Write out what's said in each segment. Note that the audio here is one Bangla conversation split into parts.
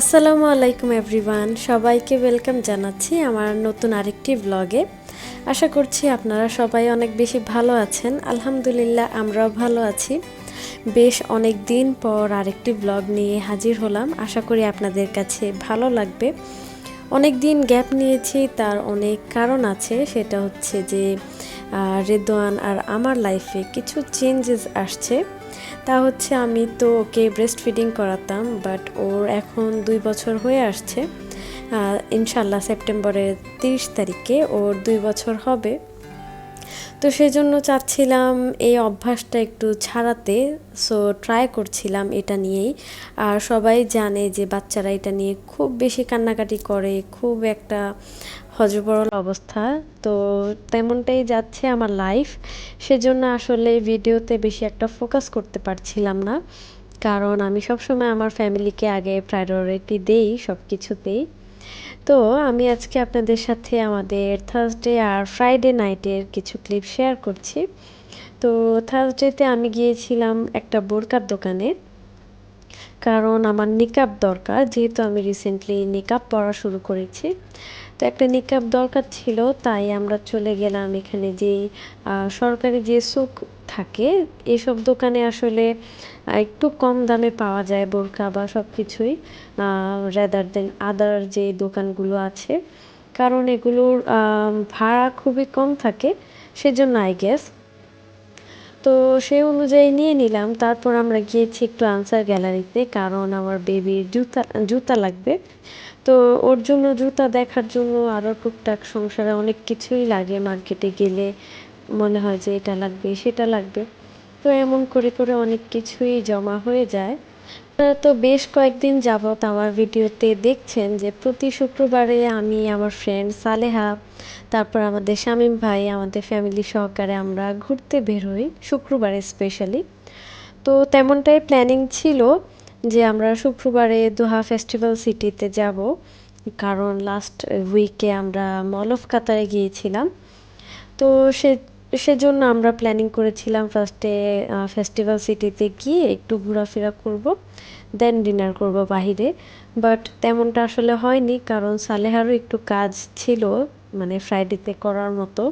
আসসালামু আলাইকুম এভরিওয়ান, সবাইকে ওয়েলকাম জানাচ্ছি আমার নতুন আরেকটি ব্লগে আশা করছি আপনারা সবাই অনেক বেশি ভালো আছেন, আলহামদুলিল্লাহ আমরাও ভালো আছি। বেশ অনেক দিন পর আরেকটি ব্লগ নিয়ে হাজির হলাম, আশা করি আপনাদের কাছে ভালো লাগবে। অনেক দিন গ্যাপ নিয়েছি, তার অনেক কারণ আছে, সেটা হচ্ছে যে আহ, রেদওয়ান আর আমার লাইফে কিছু চেঞ্জেস আসছে। তা হচ্ছে আমি তো ওকে ব্রেস্ট ফিডিং করাতাম বাট ওর এখন দুই বছর হয়ে আসছে। ইনশাল্লাহ সেপ্টেম্বরের তিরিশ তারিখে ওর দুই বছর হবে। তো সেই জন্য চাচ্ছিলাম এই অভ্যাসটা একটু ছাড়াতে সো ট্রাই করছিলাম এটা নিয়েই। আর সবাই জানে যে বাচ্চারা এটা নিয়ে খুব বেশি কান্নাকাটি করে খুব একটা হজবরল অবস্থা। তো তেমনটাই যাচ্ছে আমার লাইফ সেজন্য আসলে ভিডিওতে বেশি একটা ফোকাস করতে পারছিলাম না। কারণ আমি সবসময় আমার ফ্যামিলিকে আগে প্রায়োরিটি দেই সব কিছুতেই তো আমি আজকে আপনাদের সাথে আমাদের থার্সডে আর ফ্রাইডে নাইটের কিছু ক্লিপ শেয়ার করছি। তো থার্সডেতে আমি গিয়েছিলাম একটা বোরকার দোকানে। কারণ আমার নিকাব দরকার, যেহেতু আমি রিসেন্টলি নিকাব পরা শুরু করেছি। তো একটা নিকাব দরকার ছিল, তাই আমরা চলে গেলাম এখানে যে সরকারি যে সুক থাকে, এসব দোকানে আসলে একটু কম দামে পাওয়া যায় বোরকা বা সব কিছুই রেদার দেন আদার যে দোকানগুলো আছে। কারণ এগুলোর ভাড়া খুবই কম থাকে, সেজন্য আই গেস তো সেই অনুযায়ী নিয়ে নিলাম। তারপর আমরা গিয়েছি একটু আনসার গ্যালারিতে, কারণ আমার বেবির জুতা জুতা লাগবে। তো ওর জন্য জুতা দেখার জন্য আরও টুকটাক সংসারে অনেক কিছুই লাগে। মার্কেটে গেলে মনে হয় যে এটা লাগবে, সেটা লাগবে। তো এমন করে করে অনেক কিছুই জমা হয়ে যায়। আপনারা তো বেশ কয়েকদিন যাবত আমার ভিডিওতে দেখছেন যে প্রতি শুক্রবারে আমি, আমার ফ্রেন্ড সালেহা, তারপর আমাদের শামীম ভাই, আমাদের ফ্যামিলি সহকারে আমরা ঘুরতে বের হই শুক্রবারে স্পেশালি তো তেমনটাই প্ল্যানিং ছিল যে আমরা শুক্রবারে দোহা ফেস্টিভ্যাল সিটিতে যাব, কারণ লাস্ট উইকে আমরা মল অফ কাতারে গিয়েছিলাম। তো সে সেজন্য আমরা প্ল্যানিং করেছিলাম ফার্স্টে ফেস্টিভ্যাল সিটিতে গিয়ে একটু ঘোরাফেরা করব দেন ডিনার করব বাহিরে। বাট তেমনটা আসলে হয়নি, কারণ সালেহারও একটু কাজ ছিল মানে ফ্রাইডেতে করার মতো।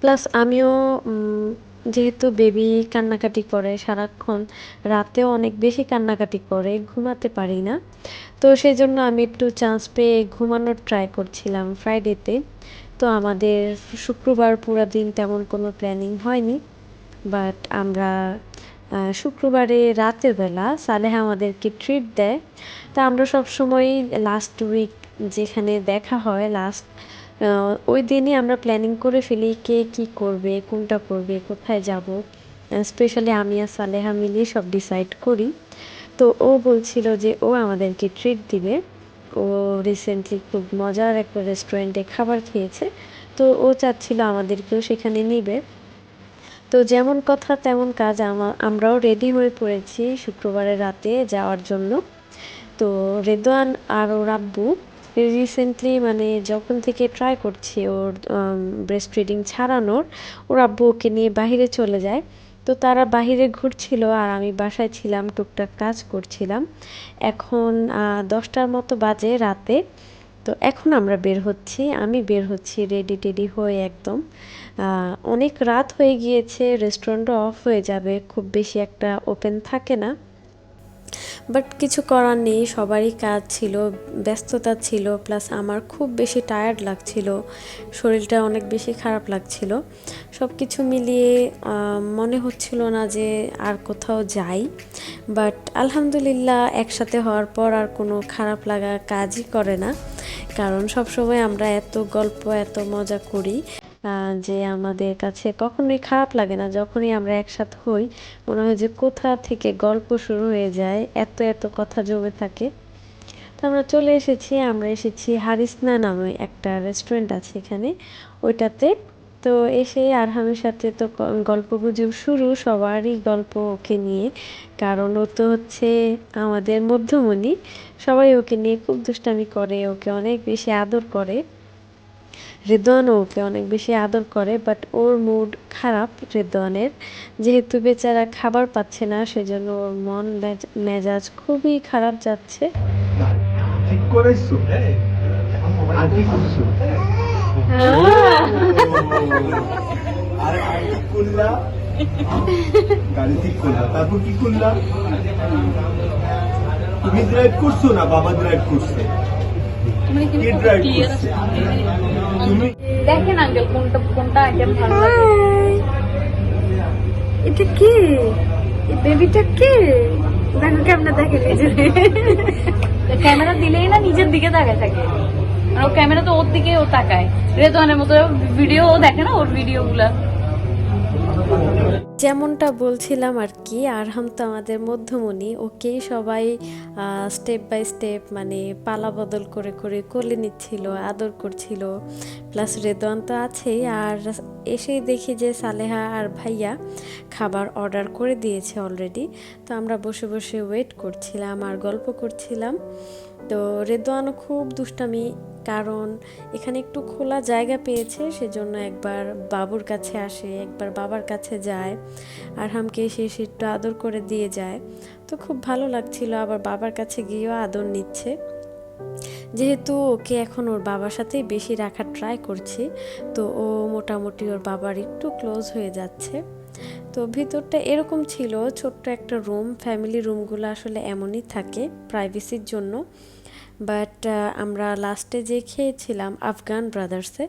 প্লাস আমিও যেহেতু বেবি কান্নাকাটি করে সারাক্ষণ, রাতেও অনেক বেশি কান্নাকাটি করে, ঘুমাতে পারি না। তো সেই জন্য আমি একটু চান্স পেয়ে ঘুমানোর ট্রাই করছিলাম ফ্রাইডেতে তো আমাদের শুক্রবার পুরো দিন তেমন কোনো প্ল্যানিং হয়নি বাট আমরা শুক্রবারে রাতের বেলা সালেহ আমাদেরকে ট্রিট দেয়। তা আমরা সবসময় লাস্ট উইক যেখানে দেখা হয় লাস্ট ওই দিনই আমরা প্ল্যানিং করে ফেলি কে কী করবে, কোনটা করবে, কোথায় যাব। স্পেশালি আমি আর সালেহা মিলিয়ে সব ডিসাইড করি। তো ও বলছিল যে ও আমাদেরকে ট্রিট দিবে। ও রিসেন্টলি খুব মজার একটা রেস্টুরেন্টে খাবার খেয়েছে। তো ও চাচ্ছিল আমাদেরকেও সেখানে নিবে। তো যেমন কথা তেমন কাজ আমা, আমরাও রেডি হয়ে পড়েছি শুক্রবারের রাতে যাওয়ার জন্য। তো রেদওয়ান আর ওর আব্বু রিসেন্টলি মানে যখন থেকে ট্রাই করছি ওর ব্রেস্ট ফিডিং ছাড়ানোর, ওর আব্বু ওকে নিয়ে বাইরে চলে যায়। তো তারা বাহিরে ঘুরছিল আর আমি বাসায় ছিলাম, টুকটাক কাজ করছিলাম। এখন দশটার মতো বাজে রাতে। তো এখন আমরা বের হচ্ছি, আমি বের হচ্ছি রেডি টেডি হয়ে একদম। অনেক রাত হয়ে গিয়েছে রেস্টুরেন্টও অফ হয়ে যাবে, খুব বেশি একটা ওপেন থাকে না। বাট কিছু করার নেই, সবারই কাজ ছিল, ব্যস্ততা ছিল, প্লাস আমার খুব বেশি টায়ার্ড লাগছিল, শরীরটা অনেক বেশি খারাপ লাগছিল। সব কিছু মিলিয়ে মনে হচ্ছিল না যে আর কোথাও যাই, বাট আলহামদুলিল্লাহ একসাথে হওয়ার পর আর কোনো খারাপ লাগা কাজই করে না, কারণ সব সময় আমরা এত গল্প, এত মজা করি। যে আমাদের কাছে কখনোই খারাপ লাগে না, যখনই আমরা একসাথে হই, মনে হয় যে কোথা থেকে গল্প শুরু হয়ে যায়, এত এত কথা জমে থাকে। তো আমরা চলে এসেছি, আমরা এসেছি হারিসনা নামে একটা রেস্টুরেন্ট আছে এখানে, ওইটাতে। তো এসে আরহামের সাথে তো গল্প গুজব শুরু, সবারই গল্প ওকে নিয়ে। কারণ ও তো হচ্ছে আমাদের মধ্যমণি, সবাই ওকে নিয়ে খুব দুষ্টামি করে, ওকে অনেক বেশি আদর করে। রেদওয়ানও ওকে অনেক বেশি আদর করে বাট ওর মুড খারাপ রেদওয়ানের। যেহেতু বেচারা খাবার পাচ্ছে না সেজন্য ওর মন মেজাজ খুবই খারাপ যাচ্ছে। গাড়ি ঠিক করলা। তারপর কি করলা? তুমি ড্রাইভ করছ না বাবা ড্রাইভ করছে? দেখেন আঙ্কেল কোনটা কোনটা আইটেম ভালো লাগে। এটা কি? বেবিটা কি? দেখো কেমনে দেখে ক্যামেরা দিলেই না নিজের দিকে তাকায় থাকে। আর ও ক্যামেরা তো ওর দিকে ও তাকায়। রেদওয়ানের মতো ভিডিও ও দেখে না ওর ভিডিও গুলা যেমনটা বলছিলাম আর কি, আরহাম তো আমাদের মধ্যমণি, ওকেই সবাই স্টেপ বাই স্টেপ মানে পালা বদল করে করে কোলে নিচ্ছিল, আদর করছিল প্লাস রেদওয়ান তো আছেই, আর এসেই দেখি যে সালেহা আর ভাইয়া খাবার অর্ডার করে দিয়েছে অলরেডি তো আমরা বসে বসে ওয়েট করছিলাম আর গল্প করছিলাম, তো রেদওয়ানও খুব দুষ্টামি কারণ এখানে একটু খোলা জায়গা পেয়েছে, সেজন্য একবার বাবুর কাছে আসে, একবার বাবার কাছে যায় আর হামকে এসে একটু আদর করে দিয়ে যায়। তো খুব ভালো লাগছিল, আবার বাবার কাছে গিয়েও আদর নিচ্ছে। যেহেতু ওকে এখন ওর বাবার সাথেই বেশি রাখার ট্রাই করছি, তো ও মোটামুটি ওর বাবার একটু ক্লোজ হয়ে যাচ্ছে। তো ভিতরটা এরকম ছিল, ছোট্ট একটা রুম ফ্যামিলি রুমগুলো আসলে এমনই থাকে প্রাইভেসির জন্য। বাট আমরা লাস্টে যে খেয়েছিলাম আফগান ব্রাদার্সে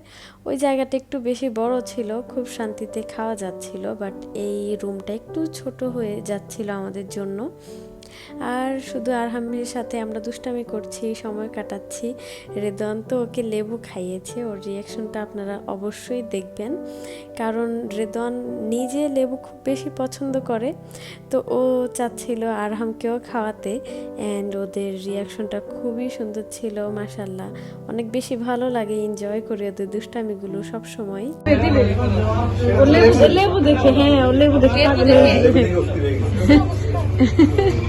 ওই জায়গাটা একটু বেশি বড় ছিল, খুব শান্তিতে খাওয়া যাচ্ছিল বাট এই রুমটা একটু ছোট হয়ে যাচ্ছিল আমাদের জন্য। আর শুধু আরহামের সাথে আমরা দুষ্টামি করছি সময় কাটাচ্ছি। রেদন তো ওকে লেবু খাইয়েছে ওর রিয়াকশনটা আপনারা অবশ্যই দেখবেন। কারণ রেদন নিজে লেবু খুব বেশি পছন্দ করে তো ও চাচ্ছিল আরহামকেও খাওয়াতে অ্যান্ড ওদের রিয়াকশনটা খুবই সুন্দর ছিল মাসাল্লাহ অনেক বেশি ভালো লাগে এনজয় করি ওদের দুষ্টামিগুলো সবসময়। লেবু দেখে হ্যাঁ ও লেবু দেখে।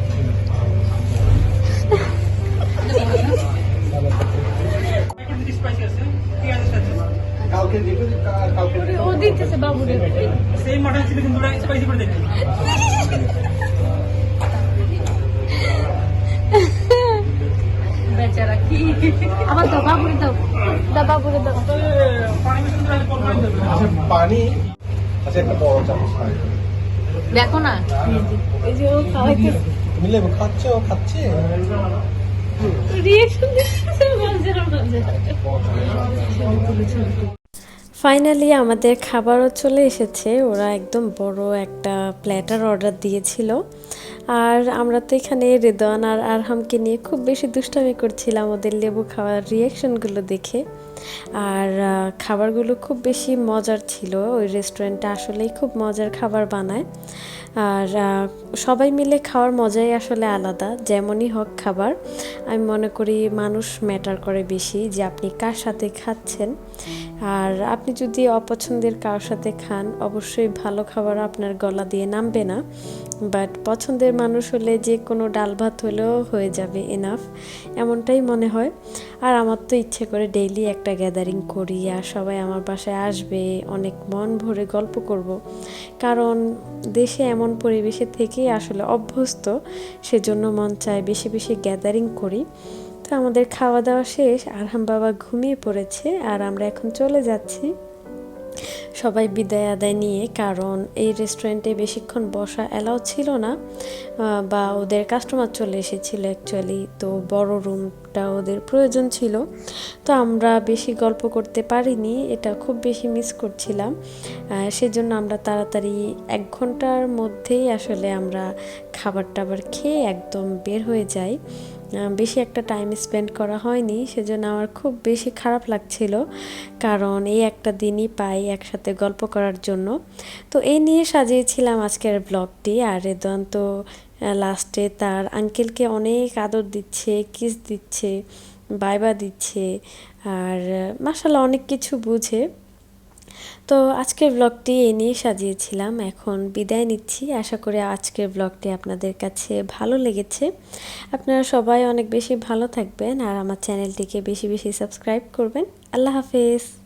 ও দিতেছে বাবুরে। সেম মটন চিলি কিন্তু স্পাইসি করে দেখি। বেচারা কি? আবার দাও বাবুরে দাও। দাও বাবুরে দাও। পানি মিশন করে পর করে দেবে। আচ্ছা পানি। আচ্ছা একটা বড় চামচ দেখো না। এই যে ও লেবু খাচ্ছে ও খাচ্ছে? রিয়েকশন ফাইনালি আমাদের খাবারও চলে এসেছে। ওরা একদম বড় একটা প্ল্যাটার অর্ডার দিয়েছিল। আর আমরা তো এখানে রেদওয়ান আর আরহামকে নিয়ে খুব বেশি দুষ্টামি করছিলাম ওদের লেবু খাওয়ার রিয়াকশনগুলো দেখে। আর খাবারগুলো খুব বেশি মজার ছিল। ওই রেস্টুরেন্টটা আসলেই খুব মজার খাবার বানায়। আর সবাই মিলে খাওয়ার মজাই আসলে আলাদা, যেমনই হোক খাবার। আমি মনে করি মানুষ ম্যাটার করে বেশি যে আপনি কার সাথে খাচ্ছেন। আর আপনি যদি অপছন্দের কারোর সাথে খান, অবশ্যই ভালো খাবার আপনার গলা দিয়ে নামবে না। বাট পছন্দের মানুষ হলে যে কোনো ডাল ভাত হলেও হয়ে যাবে এনাফ এমনটাই মনে হয়। আর আমার তো ইচ্ছে করে ডেইলি একটা গ্যাদারিং করি আর সবাই আমার বাসায় আসবে, অনেক মন ভরে গল্প করব। কারণ দেশে এমন পরিবেশে থেকেই আসলে অভ্যস্ত, সেজন্য মন চায় বেশি বেশি গ্যাদারিং করি। তো আমাদের খাওয়া দাওয়া শেষ, আরহাম বাবা ঘুমিয়ে পড়েছে আর আমরা এখন চলে যাচ্ছি। সবাই বিদায় আদায় নিয়ে, কারণ এই রেস্টুরেন্টে বেশিক্ষণ বসা অ্যালাউ ছিল না বা ওদের কাস্টমার চলে এসেছিল অ্যাকচুয়ালি তো বড় রুমটা ওদের প্রয়োজন ছিল। তো আমরা বেশি গল্প করতে পারিনি, এটা খুব বেশি মিস করছিলাম। সেজন্য আমরা তাড়াতাড়ি এক ঘণ্টার মধ্যেই আসলে আমরা খাবার টাবার খেয়ে একদম বের হয়ে যাই। বেশি একটা টাইম স্পেন্ড করা হয়নি, সেজন্য আমার খুব বেশি খারাপ লাগছিল। কারণ এই একটা দিনই পাই একসাথে গল্প করার জন্য। তো এই নিয়ে সাজিয়েছিলাম আজকের ব্লগটি আর রেদন তো লাস্টে তার আঙ্কেলকে অনেক আদর দিচ্ছে কিস দিচ্ছে বাইবা দিচ্ছে আর মাসাল্লাহ অনেক কিছু বুঝে। তো আজকের ব্লগটি এ নিয়ে সাজিয়েছিলাম। এখন বিদায় নিচ্ছি। আশা করি আজকের ব্লগটি আপনাদের কাছে ভালো লেগেছে। আপনারা সবাই অনেক বেশি ভালো থাকবেন আর আমার চ্যানেলটিকে বেশি বেশি সাবস্ক্রাইব করবেন। আল্লাহ হাফেজ।